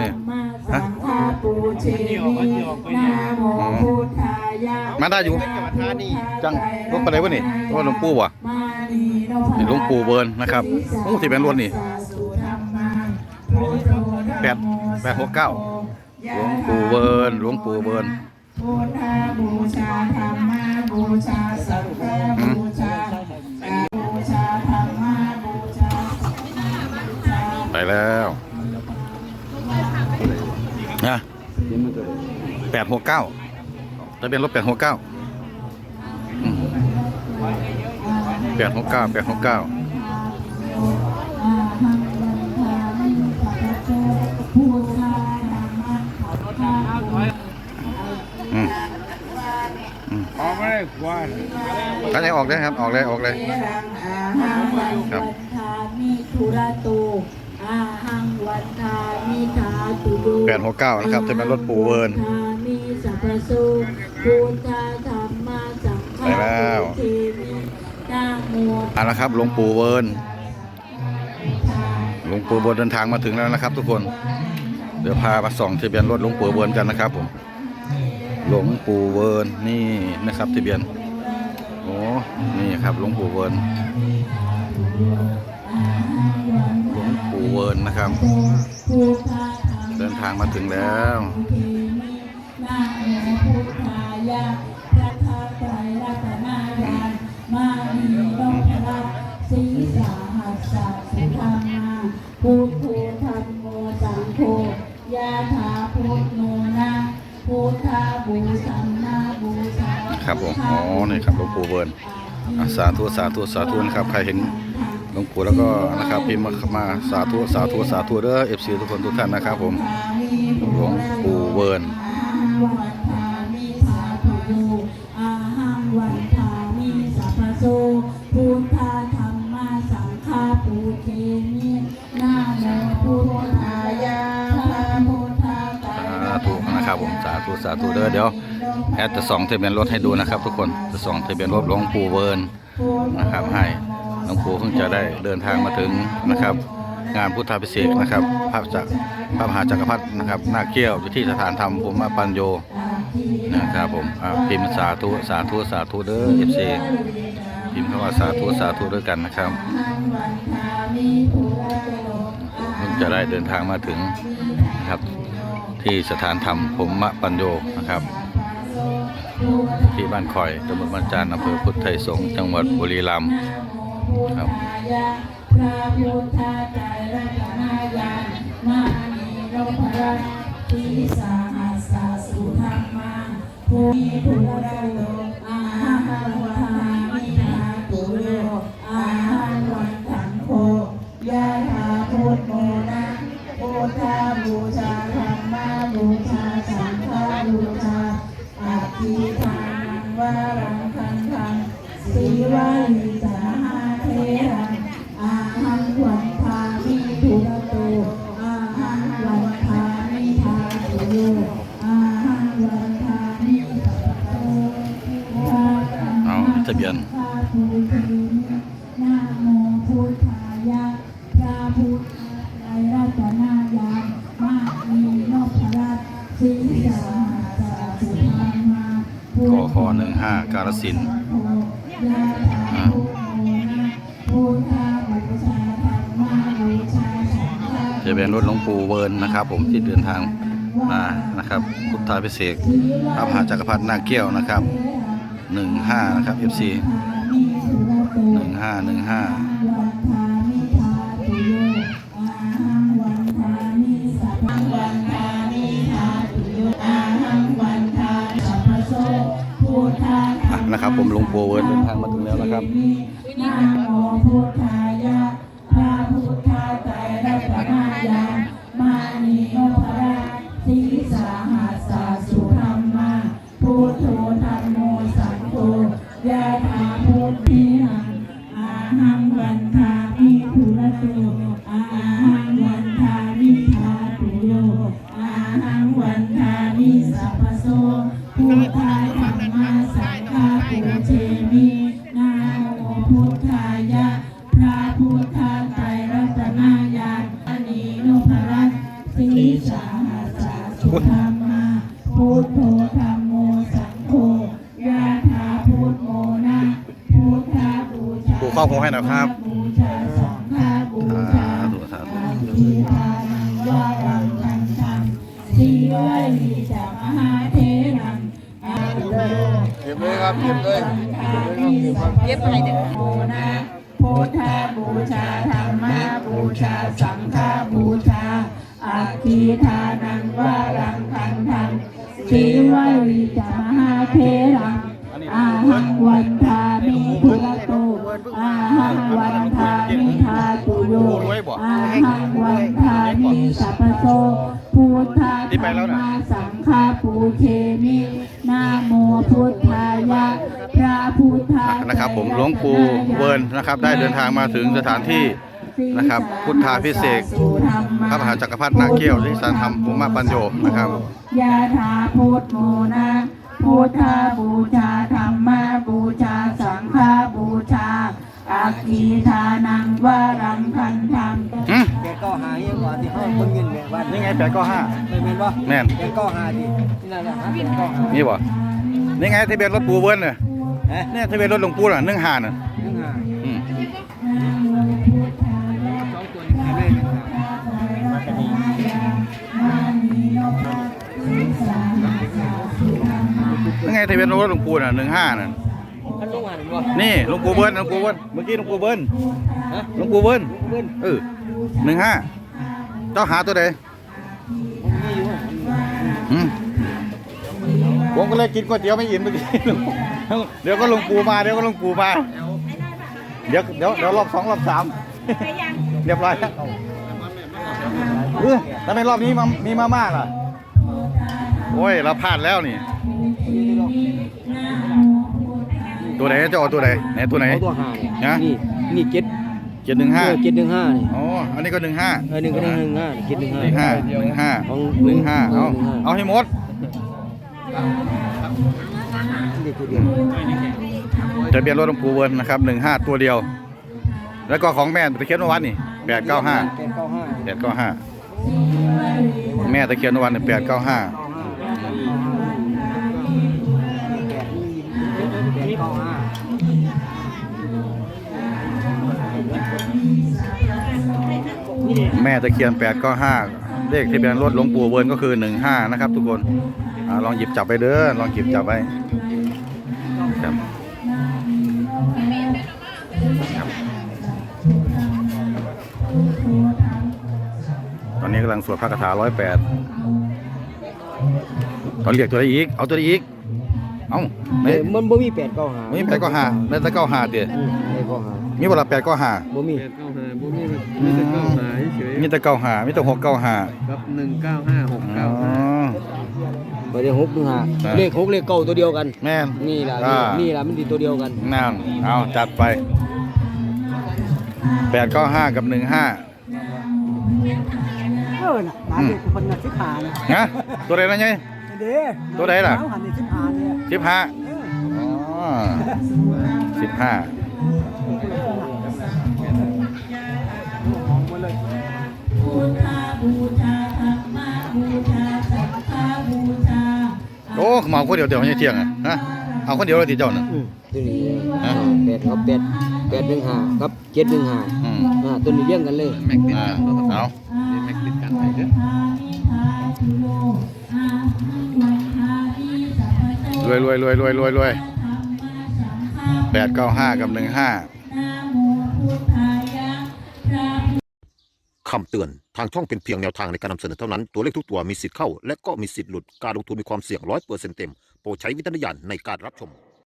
นี่มาสังฆาปูเชมินาโมพุทธายะมาได้อยู่จังรถไปไหนวะนี่รถหลวงปู่วะมานีโนภนี่หลวงปู่เบิร์นนะครับโอ้ที่เป็นรถนี่แปดแปดหกเก้าหลวงปู่เบิร์นหลวงปู่เบิร์นพุทธบูชาธรรมบูชาสังฆบูชาบู ดหกเก้าทะเบียนรถแปดหกเก้าแปดหกเก้าแปดหกเก้าอาหังวันทามิปัจโจพุทธานธาอืมออกไม่ได้ควันกันยังออกได้ครับ ออกเลย ออกเลยเอรังอาหังวันวันทามิทุระตูอาหังวันทามิทาตุโยแปดหกเก้านะครับทะเบียนรถปูเวิร์น มิสัพพโสุพุทธาธรรมสังฆาไปแล้วเทมินะโมเอาละครับหลวงปู่เวิร์นหลวงปู่เวิร์นเดินทางมาถึงแล้วนะครับ ทุกคน เดี๋ยวพามาส่องทะเบียนรถหลวงปู่เวิร์นกันนะครับผมหลวงปู่เวิร์นนี่นะครับทะเบียนโอ้นี่ครับหลวงปู่เวิร์นหลวงปู่เวิร์นนะครับพุทธาธรรมเดินทางมาถึงแล้วเทมิ นะโมพุทธายะพระธาตุไตรรัตนายานมานีโนภรัตสีสาหัสสะสุธรรมาพุทโธธรรมโมสังโฆยะถาพุทโนนะพุทธาบูสัมมาบูชาครับผมอ๋อนี่ครับหลวงปู่เวิร์นสาธุสาธุสาธุนะครับใครเห็นหลวงปู่แล้วก็นะครับพิมพ์มามาสาธุสาธุสาธุเด้อเอฟซีทุกคนทุกท่านนะครับผมหลวงปู่เวิร์น วันทามิสาธุโยอาหังวันทามิสัพพโสพุทธาธรรมสังฆาปูเทมินาโมพุทธายะพระพุทธาไตรสาธุนะครับผมสาธุสาธุเด้อเดี๋ยวแอดจะส่องทะเบียนรถให้ดูนะครับ ทุกคนจะส่องทะเบียนรถหลวงปู่เวิร์นนะครับให้หลวงปู่เพิ่งจะได้เดินทางมาถึงนะครับ งานพุทธาพิเศษกนะครับพระจากพระมหาจักรพรรดินะครับหน้าเกี้ยวอยู่ที่สถานธรรมผมมาปัญโยนะครับผมพิมพ์สาธุสาธุสาธุเด้อเอฟซีพิมพ์คำว่าสาธุสาธุด้วยกันนะครับเพิ่งจะได้เดินทางมาถึงนะครับที่สถานธรรมผมมะปัญโยนะครับที่บ้านคอยตำบลบ้านจานอำเภอพุทธไทยสงจังหวัดบุรีรัมย์ครับ ตติสาหัสสะสุธรรมาภูมิภูระโลอาหังวันทามิทาตุโยอาหังวันถังโคยะถาพุทโมนะพุทธาบูชาธรรมาบูชาสังฆาบูชาอธิะพุทธาบูชาธรรมาบูชาสังฆาจะเป็นรถหลวงปู่เวิร์นนะครับ ผมที่เดินทางมานะครับพุทธาพิเศษกพระมหาจักรพรรดิหน้าเกี้ยวนะครับ หนึ่งห้านะครับ FC หนึ่งห้าหนึ่งห้านทามิทาตุโยอาหังวันทามิสัพพะวันทามิทาตุโยอาหังวันทามิสัพพะโสพุทธาอะนะครับผมลวงปู่เวิร์เดินทางมาถึงแล้วนะครับ อุ๊ยธรรมาพุทโธธรรมโมสังโฆยะถาพุทโมนะพุทธาบูชาปู่ครอบหัวให้หน่อยครับ บูชาสังฆาบูชาสาธุสาธุอาทิทานังวารังคันธังสีวลีจะมหาเทรังอาตุโล เก็บเลยครับเก็บเลยเย็บให้เด็กโมนะพุทธบูชาธรรมบูชาสังฆบูชา อาคีทานังวารังคันธังสีวลีจะมหาเทรังอาหังวันทามิพุทโตอาหังวันทามิทาตุโยอาหังวันทามิสัพพโสพุทธาธรรมาสังฆาปูเชมินะโมพุทธายะพระพุทธานะครับ ผมหลวงปู่เวิร์นนะครับ ได้เดินทางมาถึงสถานที่ นะครับ พุทธาพิเศษกพระมหาจักรพรรดินาคเกี้ยวที่สารธรรมภูมิปัญโยนะครับยาธาพุทโมนะพุทธาบูชาธรรมาบูชาสังฆาบูชาอาคีทานังวารังคันธังหืมแกก็หายังกว่าที่เขาคนเงินแบบว่านี่ไงแปดก็ห้าไม่เป็นว่าแม่นแกก็หาดิที่นั่นแหละหาแกก็หานี่บ่นี่ไงทะเบียนรถปู่เวิร์นเนี่ยเอ๊ะเนี่ยทะเบียนรถหลวงปู่น่ะหนึ่งห้าน่ะ ไงทะเบียนรถหลวงปู่น่ะหนึ่งห้าน่ะท่านลงหันบ่นี่หลวงปู่เวิร์นหลวงปู่เวิร์นเมื่อกี้หลวงปู่เวิร์นฮะหลวงปู่เวิร์นเงินเออหนึ่งห้าเจ้าหาตัวใดผมมีอยู่อืมผมก็เลยกินก๋วยเตี๋ยวไม่อิ่มเมื่อกี้เดี๋ยวก็หลวงปู่มาเดี๋ยวก็หลวงปู่มาเดี๋ยวเดี๋ยวเดี๋ยวรอบสองรอบสามเรียบร้อยแล้วเออทำไมรอบนี้มามีมาม่าล่ะโอ้ยเราพลาดแล้วนี่ ตัวไหนจะเอาตัวไหนไหนตัวไหน เอาตัวหาเนี่ยนะนี่นี่เจ็ดเจ็ดหนึ่งห้าเจ็ดหนึ่งห้านี่อ๋ออันนี้ก็หนึ่งห้าเออหนึ่งก็หนึ่งหนึ่งห้าเจ็ดหนึ่งห้าหนึ่งห้าหนึ่งห้าของหนึ่งห้าเอาหนึ่งห้าเอาให้หมดเด็กตัวเดียวทะเบียนรถหลวงปู่เวิร์นนะครับหนึ่งห้าตัวเดียว แล้วก็ของแม่ตะเคียนวันนี่แปดเก้าห้าแปดเก้าห้าแปดเก้าห้าแม่ตะเคียนวันแปดเก้าห้า แปดเก้าแม่ตะเคียนแปดก้าห้าเลขทะเบียนรถหลวงปู่เวิร์นก็คือหนึ่งห้านะครับ ทุกคนอลองหยิบจับไปเด้อลองหยิบจับไปครับตอนนี้กำลังสวดพระคาถาร้อยแปดตอนเรียกตัวไหนอีก เอาตัวไหนอีก เอ้าไม่เอ้ยมันบ่มีแปดเก้าห้าไม่แปดก็ห้าแม่ตะเก้าห้าเดียอืมแปดเก้าห้ามีเวลาแปดก็ห้าบ่มีแปดเก้าห้าบ่มีมีแต่เก้าหาเฉยมีแต่เก้าห้ามีแต่หกเก้าห้ากับหนึ่งเก้าห้าหกอ๋เก้าอ ห้าไปเรียกหกหนึ่งห้าอ่า เลขหกเลขเก้าตัวเดียวกัน แม่นนี่ล่ะอ่านี่ล่ะมันดีตัวเดียวกันนั่นเอาจัดไปแปดเก้าห้ากับหนึ่งห้าเออน่ะตามเด็กคนน่ะสิบหาเนี่ยนะตัวใดนะเนี่ยเด้ตัวใดล่ะเาหันในสิบหาเนี่ย สิบห้าอ๋อสิบห้าพุทธาบูชาธรรมาบูชาสังฆาบูชาโอ้เหมาคนเดียวเดียวไม่ใช่เที่ยงอะฮะเอาคนเดียวเลยทีเจ้าน่ะอืมตัวนี้ฮะแปดครับแปดแปดหนึ่งห้าครับเจ็ดหนึ่งห้าอืมอ่าตัวนี้เลี้ยงกันเลยอ่าเอาแม็กติดกันไปเด้อ รวยรวยรวยรวยรวยรวยแปดเก้าห้ากับหนึ่งห้าคำเตือน ทางช่องเป็นเพียงแนวทางในการนำเสนอเท่านั้น ตัวเลขทุกตัวมีสิทธิ์เข้า และก็มีสิทธิ์หลุด การลงทุนมีความเสี่ยงร้อยเปอร์เซ็นต์เต็ม โปรดใช้วิจารณญาณในการรับชม